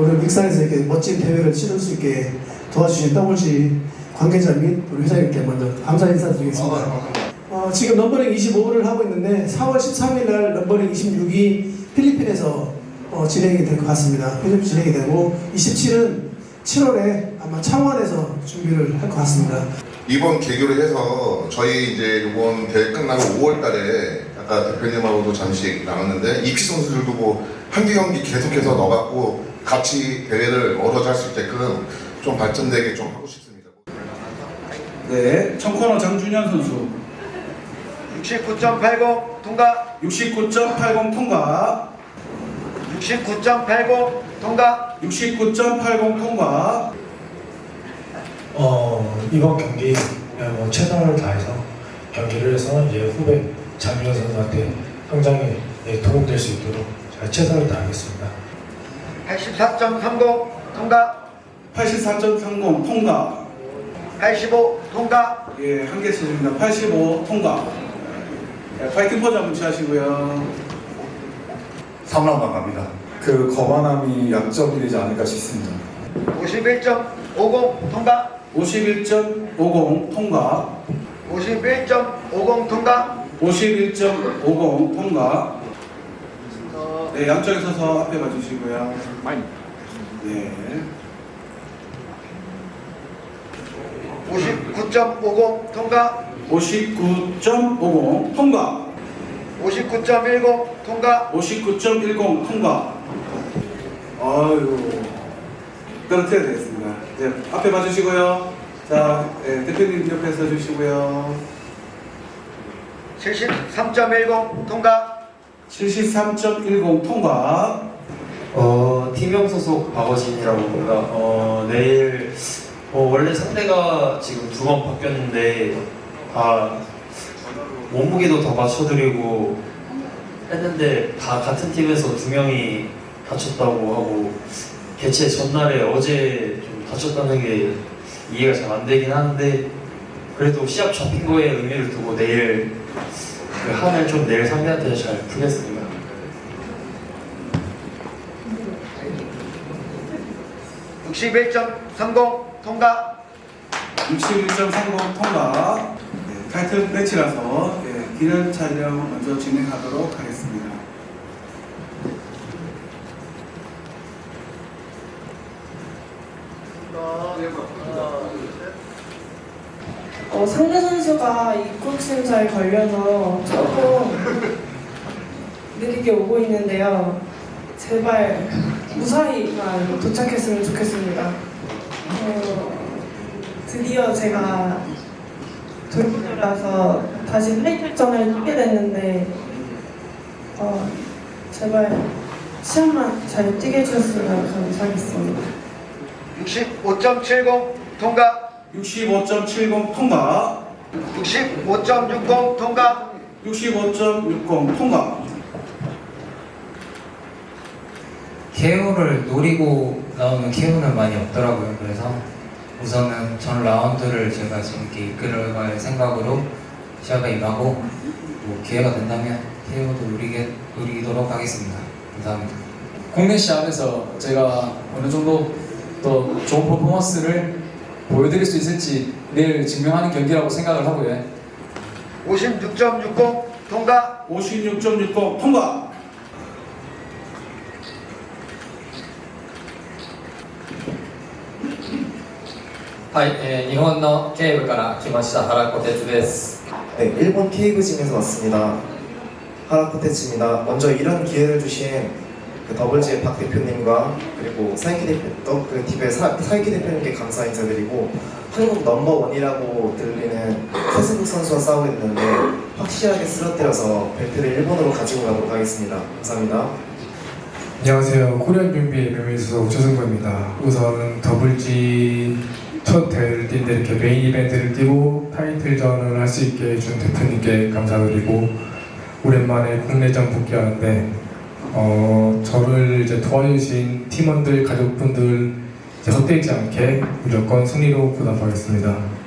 오늘 익산에서 이렇게 멋진 대회를 치를 수 있게 도와주신 WG 관계자 및 우리 회장님께 먼저 감사 인사드리겠습니다. 어, 지금 넘버링 25를 하고 있는데 4월 13일 날 넘버링 26이 필리핀에서 어, 진행이 될 것 같습니다. 필리핀 진행이 되고 27은 7월에 아마 창원에서 준비를 할 것 같습니다. 이번 계기로 해서 저희 이제 이번 대회 끝나고 5월달에 아까 대표님하고도 잠시 나눴는데 이피 선수들도 뭐 한기 경기 계속해서 넣어갖고 같이 대회를 어우러져 할수 있게끔 좀 발전되게 좀 하고 싶습니다. 네, 청코너 장준현 선수. 69.80 통과. 69.80 통과. 69.80 통과. 69.80 통과. 어, 이번 경기 뭐 최선을 다해서 경기를 해서 이제 후배 장윤호 선수한테 성장에 예, 도움될 수 있도록 제가 최선을 다하겠습니다. 84.30 통과. 84.30 통과. 85 통과. 예, 한개 치십니다. 85 통과. 예, 파이팅 포즈 한번 취하시고요. 3라운드 갑니다. 그 거만함이 약점이 되지 않을까 싶습니다. 51.50 통과. 51.50 통과. 51.50 통과. 51.50 통과 네, 양쪽에 서서 앞에 봐주시고요 네. 59.50 통과 59.50 통과 59.10 통과 59.10 통과. 아유, 떨어뜨려야 되겠습니다. 이제 앞에 봐주시고요. 자, 예, 대표님 옆에 서주시고요. 73.10 통과 73.10 통과. 어, 팀명 소속 박어진이라고 합니다. 어, 내일 어, 원래 상대가 지금 두 번 바뀌었는데 다 몸무게도 더 맞춰드리고 했는데 다 같은 팀에서 두 명이 다쳤다고 하고 개최 전날에 어제 좀 다쳤다는 게 이해가 잘 안 되긴 하는데 그래도 시합 잡힌 거에 의미를 두고 내일 그 한을 좀 내일 상대한테 잘 풀겠습니다. 61.30 통과 61.30 통과. 네, 타이틀 매치라서 예, 기념 촬영 먼저 진행하도록 하겠습니다. 어, 상대 선수가 입국 심사에 걸려서 조금 느리게 오고 있는데요. 제발 무사히만 도착했으면 좋겠습니다. 어, 드디어 제가 돌고라서 다시 타이틀전을 뛰게 됐는데 어, 제발 시합만 잘 뛰게 해주셨으면 감사하겠습니다. 65.70 통과 65.70 통과. 65.60 통과 65.60 통과. KO를 노리고 나오는 KO는 많이 없더라고요. 그래서 우선은 전 라운드를 제가 재밌게 이끌어갈 생각으로 시합에 임하고 뭐 기회가 된다면 KO도 노리게, 노리도록 하겠습니다. 감사합니다. 국내 시합에서 제가 어느 정도 또 좋은 퍼포먼스를 보여드릴 수 있을지 내일 증명하는 경기라고 생각을 하고요. 56.60 통과 56.60 통과. はい、えー日本の警部から来ました原小鉄です。 네, 일본 케이브짐에서 왔습니다. 하라코테츠입니다. 먼저 이런 기회를 주신 그 더블지의 박 대표님과 그리고 사이키 대표, 또그 TV의 사, 사이키 대표님께 감사 인사드리고 한국 넘버 원이라고 들리는 최승국 선수와 싸우게 됐는데 확실하게 쓰러뜨려서 벨트를 일본으로 가지고 가도록 하겠습니다. 감사합니다. 안녕하세요. 코리안 준비의 묘미수 최승구입니다. 우선 더블지 첫 대회를 뛴데 이렇게 메인 이벤트를 뛰고 타이틀전을 할 수 있게 해준 대표님께 감사드리고 오랜만에 국내전 복귀하는데 어, 저를 이제 도와주신 팀원들, 가족분들 이제 헛되지 않게 무조건 승리로 보답하겠습니다.